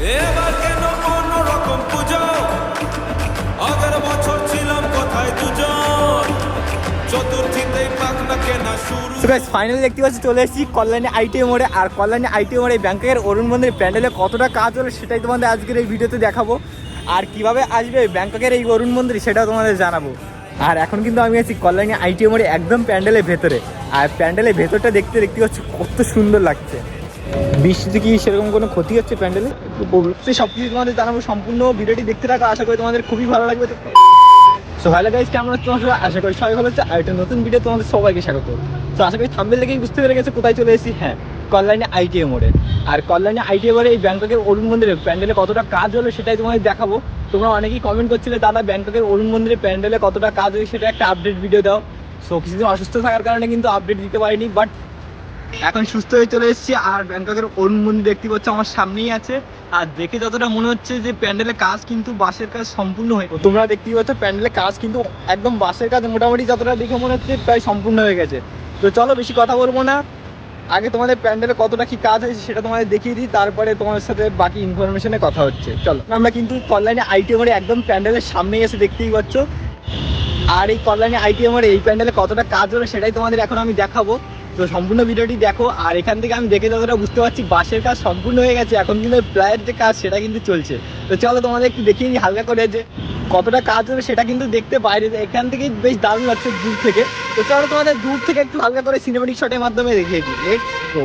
এবার কেন পুজো? আগের বছর ছিলাম কোথায় দুজন? চতুর্থীতেই পাক না কেনা শুরু। তো ফাইনালি দেখতে পাচ্ছি, চলে এসেছি কল্যাণী আইটিএম মোড়ে। আর কল্যাণী আইটিএম মোড়ে ব্যাংকের অরুণ মন্দিরের প্যান্ডেলে কতটা কাজ হলো সেটাই তোমাদের আজকের এই ভিডিওতে দেখাবো। আর কীভাবে আসবে ব্যাংককের এই অরুণ মন্দির সেটাও তোমাদের জানাব। আর এখন কিন্তু আমি আছি কল্যাণী আইটিএম মোড়ে একদম প্যান্ডেলের ভেতরে। আর প্যান্ডেলের ভেতরটা দেখতে দেখতে পাচ্ছি, কত সুন্দর লাগছে। বৃষ্টিতে কি সেরকম কোনো ক্ষতি হচ্ছে প্যান্ডেলে? অবশ্যই সব কিছু তোমাদের জানাব, সম্পূর্ণ ভিডিওটি দেখতে থাকো, আশা করি তোমাদের খুবই ভালো লাগবে। তো সো হ্যালো গাইস কেমন আছো তোমার? আশা করি সবাই ভালো হচ্ছে আর একটা নতুন ভিডিও তোমাদের সবাইকে স্বাগত। তো আশা করি থাম্বেল দেখেই বুঝতে পেরে গেছে কোথায় চলে এসেছি। হ্যাঁ কল্যাণী আইটিএম মোড়ে। আর কল্যাণী আইটিএম মোড়ে এই ব্যাংককের অরুণ মন্দিরে প্যান্ডেলে কতটা কাজ হলো সেটাই তোমাদের দেখাবো। তোমরা অনেকেই কমেন্ট করছিলে, দাদা, ব্যাংককের অরুণ মন্দিরে প্যান্ডেলে কতটা কাজ হয়েছে? সেটা একটা আপডেট ভিডিও দাও। সো কিছুদিন অসুস্থ থাকার কারণে কিন্তু আপডেট দিতে পারিনি বাট এখন সুস্থ হয়ে চলে এসেছি আর ব্যাংককের অরুণ মন্দির দেখতে পাচ্ছ, আমার সামনেই আছে। আর দেখে যতটা মনে হচ্ছে যে প্যান্ডেলের কাজ কিন্তু বাসের কাজ সম্পূর্ণ হয়ে তোমরা দেখতেই পাচ্ছ, প্যান্ডেলের কাজ কিন্তু একদম বাসের কাজ মোটামুটি যতটা দেখে মনে হচ্ছে প্রায় সম্পূর্ণ হয়ে গেছে। তো চলো বেশি কথা বলব না। আগে তোমাদের প্যান্ডেলে কতটা কি কাজ হয়েছে সেটা তোমাদের দেখিয়ে দিই, তারপরে তোমাদের সাথে বাকি ইনফরমেশনে কথা হচ্ছে। চলো, আমরা কিন্তু কল্যাণী আইটিএম এর একদম প্যান্ডেলের সামনে এসে দেখতেই পাচ্ছ। আর এই কল্যাণী আইটিএম এর এই প্যান্ডেলে কতটা কাজ হলো সেটাই তোমাদের এখন আমি দেখাবো। তো সম্পূর্ণ ভিডিওটি দেখো, আর এখান থেকে আমি দেখে যতটা বুঝতে পারছি, বাসের কাজ সম্পূর্ণ হয়ে গেছে। এখন কিন্তু প্লায়ের যে কাজ, সেটা কিন্তু চলছে। তো চলো তোমাদের একটু দেখিয়ে নিই হালকা করে যে কতটা কাজ হবে, সেটা কিন্তু দেখতে বাইরে। এখান থেকেই বেশ দারুণ লাগছে দূর থেকে। তো চলো তোমাদের দূর থেকে একটু হালকা করে সিনেমেটিক শটের মাধ্যমে দেখিয়ে দিই। লেটস গো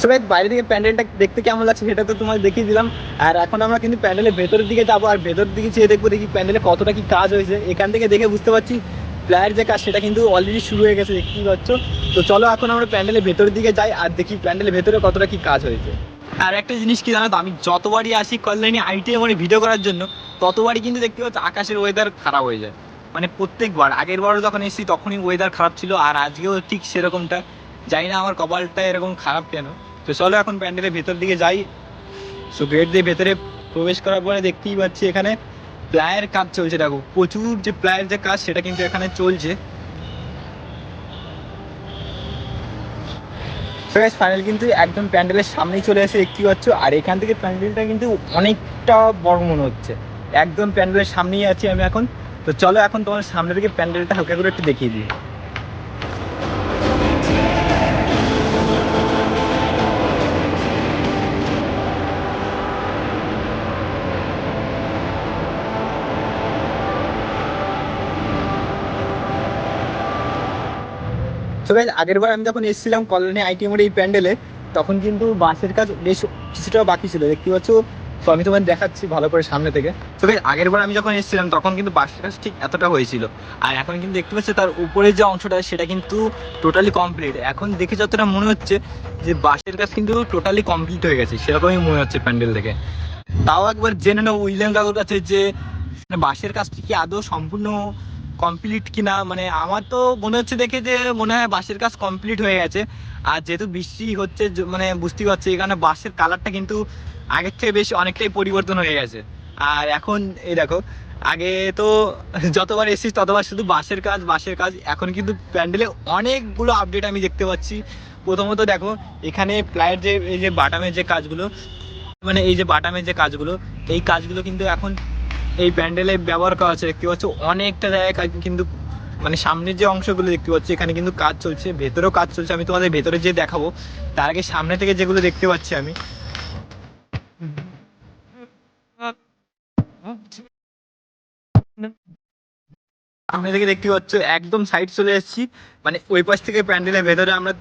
সবাই বাইরে থেকে প্যান্ডেলটা দেখতে কেমন লাগছে সেটা তো তোমার দেখিয়ে দিলাম। আর এখন আমরা কিন্তু প্যান্ডেলের ভেতরের দিকে যাব, আর ভেতরের দিকে চেয়ে দেখব দেখি প্যান্ডেলে কতটা কি কাজ হয়েছে। এখান থেকে দেখে বুঝতে পারছি প্লায়ের যে কাজ, সেটা কিন্তু অলরেডি শুরু হয়ে গেছে, দেখতেই পাচ্ছ। তো চলো এখন আমরা প্যান্ডেলের ভেতরের দিকে যাই আর দেখি প্যান্ডেলের ভেতরে কতটা কি কাজ হয়েছে। আর একটা জিনিস কি জানো তো, আমি যতবারই আসি কল্যাণী আইটিএম মানে ভিডিও করার জন্য, ততবারই কিন্তু দেখতে পাচ্ছি আকাশের ওয়েদার খারাপ হয়ে যায়। মানে প্রত্যেকবার, আগের বারও যখন এসেছি তখনই ওয়েদার খারাপ ছিল, আর আজকেও ঠিক সেরকমটা। জানি না আমার কপালটা এরকম খারাপ কেন। তো চলো এখন প্যান্ডেলের ভেতর দিকে যাই। সো গেট দিয়ে ভেতরে প্রবেশ করার পরে দেখতেই পাচ্ছি এখানে প্লায়ের কাজ চলছে, দেখো। প্রচুর যে প্লায়ের যে কাজ, সেটা কিন্তু এখানে চলছে। ফাইনাল কিন্তু একদম প্যান্ডেলের সামনেই চলে এসে দেখতে পাচ্ছ। আর এখান থেকে প্যান্ডেলটা কিন্তু অনেকটা বড় মনে হচ্ছে। একদম প্যান্ডেলের সামনেই আছি আমি এখন। তো চলো এখন তোমার সামনে থেকে প্যান্ডেলটা হালকা করে একটু দেখিয়ে দিই। তো গাইজ আগের বার আমি যখন এসেছিলাম কলোনি আইটিএমের এই প্যান্ডেলে, তখন কিন্তু বাসের কাজ বেশ কিছুটা বাকি ছিল। দেখতে পাচ্ছ? তো আমি তোমার দেখাচ্ছি ভালো করে সামনে থেকে। তো গাইজ আগের বার আমি যখন এসেছিলাম, তখন কিন্তু বাসের কাজ ঠিক এতটা হয়েছিল। আর এখন কিন্তু দেখতে পাচ্ছি, তার উপরের যে অংশটা, সেটা কিন্তু টোটালি কমপ্লিট এখন দেখে যতটা মনে হচ্ছে যে বাসের কাজ কিন্তু টোটালি কমপ্লিট হয়ে গেছে, সেরকমই মনে হচ্ছে প্যান্ডেল থেকে তাও একবার জেনে নেব উইলিয়াম কাকুর কাছে যে, বাসের কাজটি কি আদৌ সম্পূর্ণ কমপ্লিট কিনা মানে আমার তো মনে হচ্ছে দেখে যে মনে হয় বাসের কাজ কমপ্লিট হয়ে গেছে। আর যেহেতু বৃষ্টি হচ্ছে মানে বুঝতেই পারছি এখানে বাসের কালারটা কিন্তু আগের থেকে বেশ অনেকটাই পরিবর্তন হয়ে গেছে। আর এখন, এই দেখো, আগে তো যতবার এসেছিস ততবার শুধু বাসের কাজ বাসের কাজ। এখন কিন্তু প্যান্ডেলে অনেকগুলো আপডেট আমি দেখতে পাচ্ছি। প্রথমত দেখো, এখানে প্লায়ের যে, এই যে বাটামের যে কাজগুলো মানে এই যে বাটামের যে কাজগুলো, এই কাজগুলো কিন্তু এখন এই প্যান্ডেলে ব্যবহার করা হচ্ছে, দেখতে পাচ্ছ অনেকটা জায়গায় কিন্তু মানে সামনের যে অংশগুলো দেখতে পাচ্ছি, এখানে কিন্তু কাজ চলছে, ভেতরেও কাজ চলছে, আমি তোমাদের ভেতরে যে দেখাবো। তার আগে সামনে থেকে যেগুলো দেখতে পাচ্ছি আমি। সামনে থেকে দেখতে পাচ্ছ, একদম সাইড চলে এসেছি মানে ওই পাশ থেকে প্যান্ডেলের ভেতরে আমরা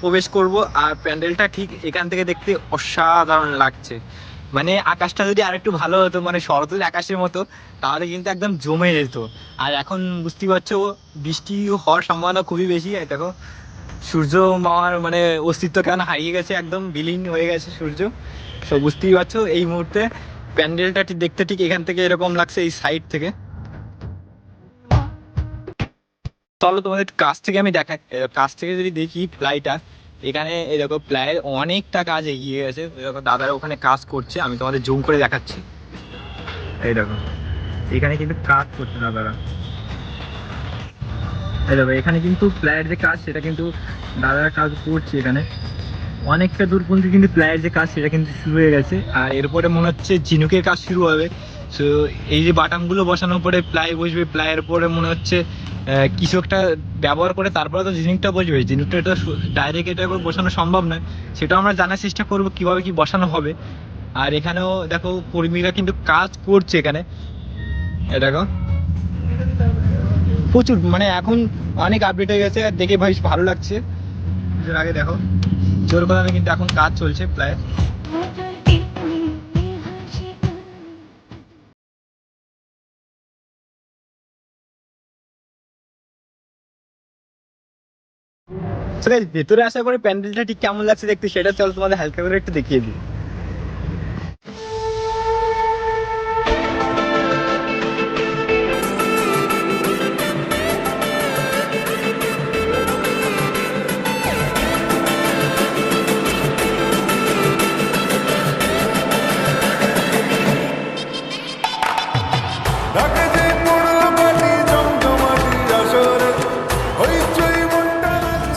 প্রবেশ করব, আর প্যান্ডেলটা ঠিক এখান থেকে দেখতে অসাধারণ লাগছে। মানে আকাশটা যদি আরেকটু ভালো হতো মানে শরতের আকাশের মতো, তাহলে কিন্তু একদম জমে যেত। আর এখন বুঝতেই পারছ, বৃষ্টি হওয়ার সম্ভাবনা খুবই বেশি। এই দেখো, সূর্য মামার মানে অস্তিত্ব কেন হারিয়ে গেছে, একদম বিলীন হয়ে গেছে সূর্য। তো বুঝতেই পারছ, এই মুহূর্তে প্যান্ডেলটা ঠিক দেখতে ঠিক এখান থেকে এরকম লাগছে, এই সাইড থেকে। চলো তোমাদের কাছ থেকে আমি দেখাই কাছ থেকে যদি দেখি প্লাইটা এখানে এরকম প্লাইয়ের অনেকটা কাজ এগিয়ে গেছে। এরকম দাদারা ওখানে কাজ করছে, আমি তোমাদের জুম করে দেখাচ্ছি। এই দেখো, এখানে কিন্তু কাজ করছে দাদারা। এই দেখো, এখানে কিন্তু প্লায়ের যে কাজ, সেটা কিন্তু দাদারা কাজ করছে এখানে। অনেকটা দূর পর্যন্ত কিন্তু প্লায়ের যে কাজ, সেটা কিন্তু শুরু হয়ে গেছে। আর এরপরে মনে হচ্ছে ঝিনুকের কাজ শুরু হবে। সো এই যে বাটামগুলো বসানোর পরে প্লাই বসবে, প্লাইয়ের পরে মনে হচ্ছে কিছু একটা ব্যবহার করে তারপরে তো জিনিসটা বসবে জিনিসটা এটা ডাইরেক্ট এটা করে বসানো সম্ভব নয় সেটাও আমরা জানার চেষ্টা করব কীভাবে কি বসানো হবে। আর এখানেও দেখো কর্মীরা কিন্তু কাজ করছে এখানে। দেখো। প্রচুর মানে এখন অনেক আপডেট হয়ে গেছে, আর দেখে বেশ ভালো লাগছে। আগে দেখো, জোর কদমে কিন্তু এখন কাজ চলছে প্রায় ভেতরে আসার পরে প্যান্ডেলটা ঠিক কেমন লাগছে দেখতে? সেটা চল তোমাদের হালকা করে একটু দেখিয়ে দিই।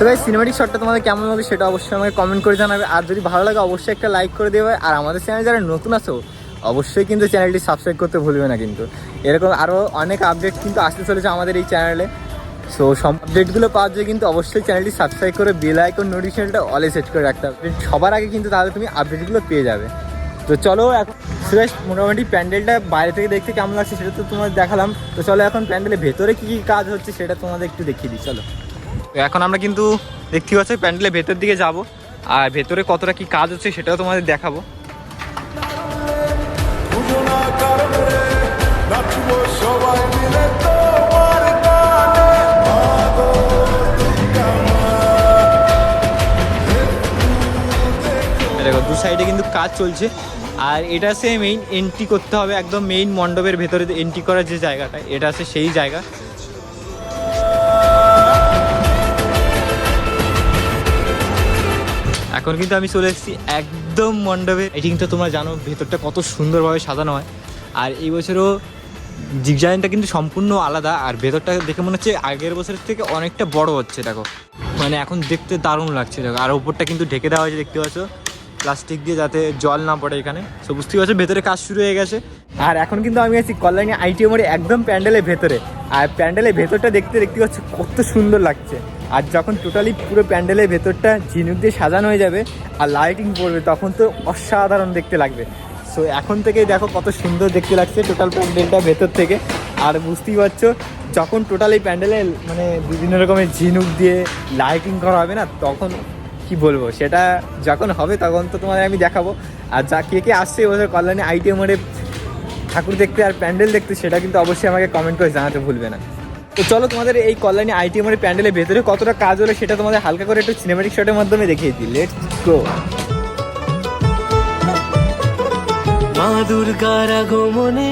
গাইস সিনেমাটিক শটটা তোমাদের কেমন লাগে সেটা অবশ্যই আমাকে কমেন্ট করে জানাবে। আর যদি ভালো লাগে, অবশ্যই একটা লাইক করে দেবে। আর আমাদের চ্যানেল যারা নতুন আছো, অবশ্যই কিন্তু চ্যানেলটি সাবস্ক্রাইব করতে ভুলবে না কিন্তু। এরকম আরও অনেক আপডেট কিন্তু আসতে চলেছে আমাদের এই চ্যানেলে সো সব আপডেটগুলো পাওয়ার জন্য কিন্তু অবশ্যই চ্যানেলটি সাবস্ক্রাইব করে বেল আইকন নোটিফিকেশনটা অলে সেট করে রাখতে হবে। সবার আগে কিন্তু তাহলে তুমি আপডেটগুলো পেয়ে যাবে। তো চলো এখন সুরেশ মোটামুটি প্যান্ডেলটা বাইরে থেকে দেখতে কেমন লাগছে সেটা তো তোমাদের দেখালাম। তো চলো এখন প্যান্ডেলের ভেতরে কী কী কাজ হচ্ছে সেটা তোমাদের একটু দেখিয়ে দিই। চলো। তো এখন আমরা কিন্তু দেখতে পাচ্ছি প্যান্ডেলের ভেতর দিকে যাব। আর ভেতরে কতটা কি কাজ হচ্ছে সেটাও তোমাদের দেখাবো। দেখো দু সাইডে কিন্তু কাজ চলছে। আর এটা সে মেইন এন্ট্রি করতে হবে একদম মেইন মণ্ডপের ভেতরে এন্ট্রি করার যে জায়গাটা এটা আছে সেই জায়গা। এখন কিন্তু আমি চলে এসেছি একদম মণ্ডপে। কিন্তু তোমরা জানো, ভেতরটা কত সুন্দরভাবে সাজানো হয়। আর এই বছরও ডিজাইনটা কিন্তু সম্পূর্ণ আলাদা, আর ভেতরটা দেখে মনে হচ্ছে আগের বছরের থেকে অনেকটা বড় হচ্ছে, দেখো। মানে এখন দেখতে দারুণ লাগছে, দেখো। আর ওপরটা কিন্তু ঢেকে দেওয়া হয়েছে, দেখতে পাচ্ছ? প্লাস্টিক দিয়ে যাতে জল না পড়ে এখানে। সো বুঝতেই পারছ, ভেতরে কাজ শুরু হয়ে গেছে। আর এখন কিন্তু আমি আছি কল্যাণী আইটিএমের একদম প্যান্ডেলের ভেতরে। আর প্যান্ডেলের ভেতরটা দেখতে দেখতে পাচ্ছ কত সুন্দর লাগছে। আর যখন টোটালি পুরো প্যান্ডেলের ভেতরটা ঝিনুক দিয়ে সাজানো হয়ে যাবে আর লাইটিং পড়বে, তখন তো অসাধারণ দেখতে লাগবে। সো এখন থেকেই দেখো কত সুন্দর দেখতে লাগছে টোটাল প্যান্ডেলটা ভেতর থেকে। আর বুঝতেই পারছ, যখন টোটাল এই প্যান্ডেলে মানে বিভিন্ন রকমের ঝিনুক দিয়ে লাইটিং করা হবে না, তখন কি বলব, সেটা যখন হবে তখন তো তোমাদের আমি দেখাবো। আর যা কে কে আসছে এবছর কল্যাণী আইটিএম মোড়ে ঠাকুর দেখতে আর প্যান্ডেল দেখতে, সেটা কিন্তু অবশ্যই আমাকে কমেন্ট করে জানাতে ভুলবে না। তো চলো তোমাদের এই কল্যাণী এর প্যান্ডেলের ভেতরে কতটা কাজ হলো সেটা তোমাদের হালকা করে একটু সিনেমাটিক শটের মাধ্যমে দেখিয়ে দিই। লেটস গো মা দুর্গার আগমনে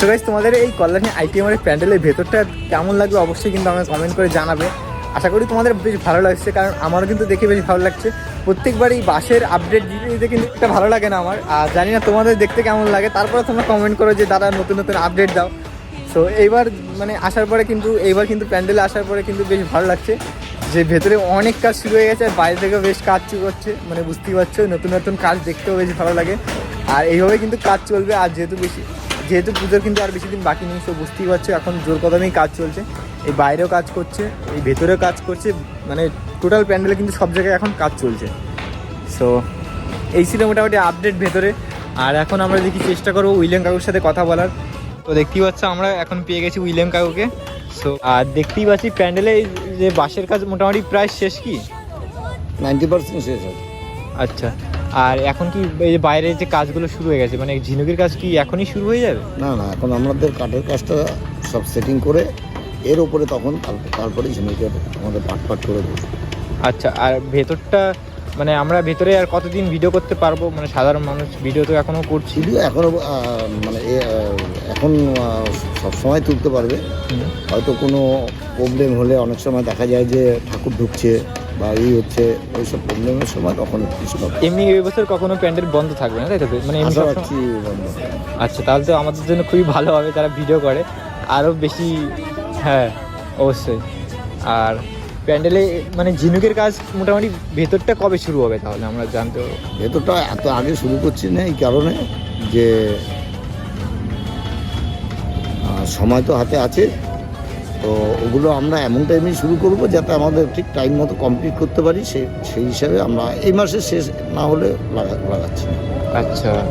সো তোমাদের এই কল্যাণী আইটিএম এর প্যান্ডেলের ভেতরটা কেমন লাগবে অবশ্যই কিন্তু আমাকে কমেন্ট করে জানাবে। আশা করি তোমাদের বেশ ভালো লাগছে, কারণ আমারও কিন্তু দেখে বেশ ভালো লাগছে। প্রত্যেকবার এই বাসের আপডেট দিতে কিন্তু একটা ভালো লাগে না আমার। আর জানি না তোমাদের দেখতে কেমন লাগে, তারপরে তোমরা কমেন্ট করো যে, দাদা, নতুন নতুন আপডেট দাও। সো এইবার মানে আসার পরে কিন্তু, এইবার কিন্তু প্যান্ডেলে আসার পরে কিন্তু বেশ ভালো লাগছে। যে ভেতরে অনেক কাজ শুরু হয়ে গেছে, আর বাইরে থেকেও বেশ কাজ হচ্ছে মানে বুঝতেই পারছ, নতুন নতুন কাজ দেখতেও বেশ ভালো লাগে। আর এইভাবে কিন্তু কাজ চলবে, আর যেহেতু বেশি যেহেতু পুজোর কিন্তু আর বেশি দিন বাকি নেই সো বুঝতেই পারছ এখন জোর কদমেই কাজ চলছে। এই বাইরেও কাজ করছে এই ভেতরেও কাজ করছে মানে টোটাল প্যান্ডেলে কিন্তু সব জায়গায় এখন কাজ চলছে। সো এই ছিল মোটামুটি আপডেট ভেতরে। আর এখন আমরা দেখি চেষ্টা করব উইলিয়াম কাকুর সাথে কথা বলার। তো দেখতেই পাচ্ছ আমরা এখন পেয়ে গেছি উইলিয়াম কাকুকে। সো আর দেখতেই পাচ্ছি প্যান্ডেলে যে বাসের কাজ মোটামুটি প্রায় শেষ কি? নাইনটি পার্সেন্ট শেষ আছে আচ্ছা। আর এখন কি এই বাইরে যে কাজগুলো শুরু হয়ে গেছে মানে ঝিনুকের কাজ কি এখনই শুরু হয়ে যাবে? না না এখন আমাদের কাঠের কাজটা সব সেটিং করে এর উপরে তখন তারপরে ঝিনুকের আমাদের পাট পাট করে দেবো আচ্ছা আর ভেতরটা মানে আমরা ভেতরে আর কতদিন ভিডিও করতে পারব? মানে সাধারণ মানুষ ভিডিও তো এখনও করছি। ভিডিও এখনও মানে এখন সব সময় তুলতে পারবে। হয়তো কোনো প্রবলেম হলে অনেক সময় দেখা যায় যে ঠাকুর ঢুকছে। বা এই হচ্ছে ওইসব প্রবলেমের সময় তখন স্টপ এমনি এই বছর কখনো প্যান্ডেল বন্ধ থাকবে না তাই তো? মানে এমনি আশা রাখছি বন্ধ। আচ্ছা তাহলে তো আমাদের জন্য খুবই ভালো হবে যারা ভিডিও করে। আরও বেশি হ্যাঁ অবশ্যই। আর প্যান্ডেলে মানে ঝিনুকের কাজ মোটামুটি ভেতরটা কবে শুরু হবে তাহলে? আমরা জানতে ভেতরটা এত আগে শুরু করছি না এই কারণে যে সময় তো হাতে আছে। তো ওগুলো আমরা এমন টাইমেই শুরু করব যাতে আমাদের ঠিক টাইম মতো কমপ্লিট করতে পারি সে সেই হিসাবে আমরা এই মাসের শেষ না হলে লাগা- লাগাচ্ছি আচ্ছা।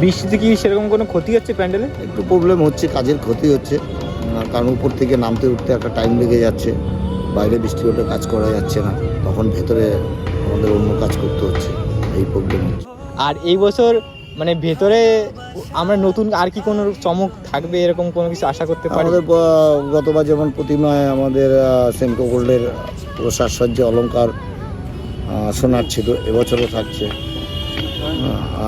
বৃষ্টিতে কি সেরকম কোনো ক্ষতি হচ্ছে প্যান্ডেলে? একটু প্রবলেম হচ্ছে কাজের ক্ষতি হচ্ছে। কারণ উপর থেকে নামতে উঠতে একটা টাইম লেগে যাচ্ছে। বাইরে বৃষ্টি হলে কাজ করা যাচ্ছে না। তখন ভেতরে আমাদের অন্য কাজ করতে হচ্ছে এই প্রবলেম হচ্ছে। আর এই বছর মানে ভেতরে আমরা নতুন আর কি কোনো চমক থাকবে এরকম কোনো কিছু আশা করতে পারি? আমাদের গতবার যেমন প্রতিমায় আমাদের সেমকো গোল্ডের সাজসজ্জা অলঙ্কার সোনার ছিল এবছরও থাকছে।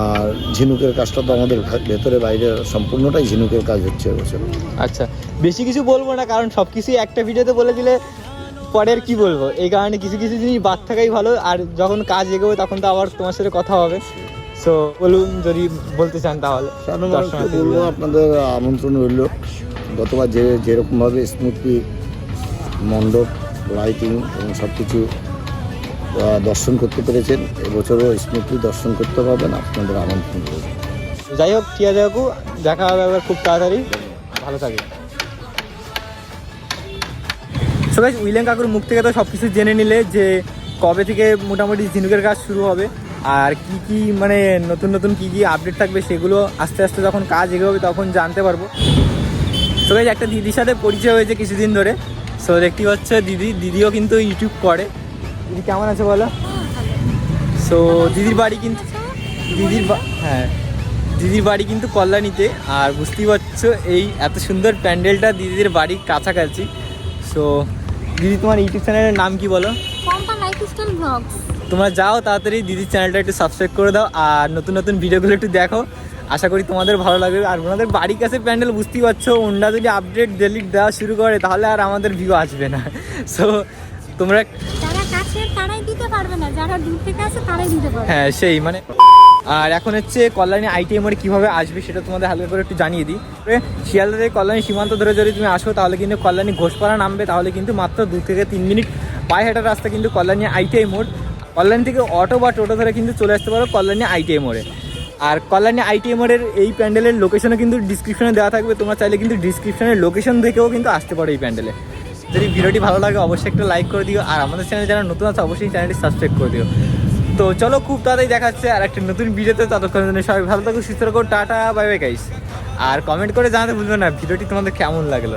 আর ঝিনুকের কাজটা তো আমাদের ভেতরে বাইরে সম্পূর্ণটাই ঝিনুকের কাজ হচ্ছে এবছর। আচ্ছা বেশি কিছু বলব না কারণ সব কিছুই একটা ভিডিওতে বলে দিলে পরে আর কি বলব? এই কারণে কিছু কিছু জিনিস বাদ থাকাই ভালো আর যখন কাজ এগোবে তখন তো আবার তোমার সাথে কথা হবে। সো বলুন যদি বলতে চান তাহলে বলব আপনাদের আমন্ত্রণ রইল। গতবার যে যেরকমভাবে স্মুথলি মণ্ডপ লাইটিং এবং সব কিছু দর্শন করতে পেরেছেন এবছরও স্মৃতি দর্শন করতে পারবেন আপনাদের আমন্ত্রণ রইল। যাই হোক আছে কাকু দেখা হবে আবার খুব তাড়াতাড়ি। ভালো থাকে সবাই উইলিয়াম কাকুর মুখ থেকে তো সব কিছু জেনে নিলে যে কবে থেকে মোটামুটি ঝিনুকের কাজ শুরু হবে। আর কি কি মানে নতুন নতুন কি কি আপডেট থাকবে সেগুলো আস্তে আস্তে যখন কাজ এগোবে তখন জানতে পারব। সবাই একটা দিদির সাথে পরিচয় হয়েছে কিছুদিন ধরে। সো দেখতে পাচ্ছ দিদি, দিদিও কিন্তু ইউটিউব করে। দিদি কেমন আছে বলো? সো দিদির বাড়ি কিন্তু, দিদির হ্যাঁ দিদির বাড়ি কিন্তু কল্যাণীতে। আর বুঝতেই পারছ এই এত সুন্দর প্যান্ডেলটা দিদিদের বাড়ির কাছাকাছি। সো দিদি তোমার ইউটিউব চ্যানেলের নাম কি বলো? তোমরা যাও তাড়াতাড়ি দিদির চ্যানেলটা একটু সাবস্ক্রাইব করে দাও আর নতুন নতুন ভিডিওগুলো একটু দেখো। আশা করি তোমাদের ভালো লাগবে। আর ওনাদের বাড়ির কাছে প্যান্ডেল বুঝতেই পারছ ওনরা যদি আপডেট ডেলিট দেওয়া শুরু করে তাহলে আর আমাদের ভিউ আসবে না। সো তোমরা হ্যাঁ সেই মানে আর এখন হচ্ছে কল্যাণী আইটিএম এর কীভাবে আসবে সেটা তোমাদের হালকা করে একটু জানিয়ে দিই। শিয়ালদা থেকে কল্যাণী সীমান্ত ধরে যদি তুমি আসো তাহলে কিন্তু কল্যাণী ঘোষপাড়া নামবে। তাহলে কিন্তু মাত্র দু থেকে তিন মিনিট পায়ে হাঁটার রাস্তা কিন্তু কল্যাণী আইটিআই মোড়। কল্যাণী থেকে অটো বা টোটো ধরে কিন্তু চলে আসতে পারো কল্যাণী আইটিআই মোড়ে আর কল্যাণী আইটিআই মোড়ের এই প্যান্ডেলের লোকেশনও কিন্তু ডিসক্রিপশনে দেওয়া থাকবে, তোমরা চাইলে কিন্তু ডিসক্রিপশনের লোকেশন দেখেও কিন্তু আসতে পারো এই প্যান্ডেলে। যদি ভিডিওটি ভালো লাগে অবশ্যই একটা লাইক করে দিও, আর আমাদের চ্যানেল যারা নতুন আছে অবশ্যই চ্যানেলটি সাবস্ক্রাইব করে দিও। তো চলো খুব তাড়াতাড়ি দেখাচ্ছে আর একটা নতুন ভিডিওতে ততক্ষণের জন্য সবাই ভালো থাকো, সুস্থ থাকো, টাটা বাই বাই গাইস আর কমেন্ট করে জানাতে ভুলবে না, ভিডিওটি তোমাদের কেমন লাগল?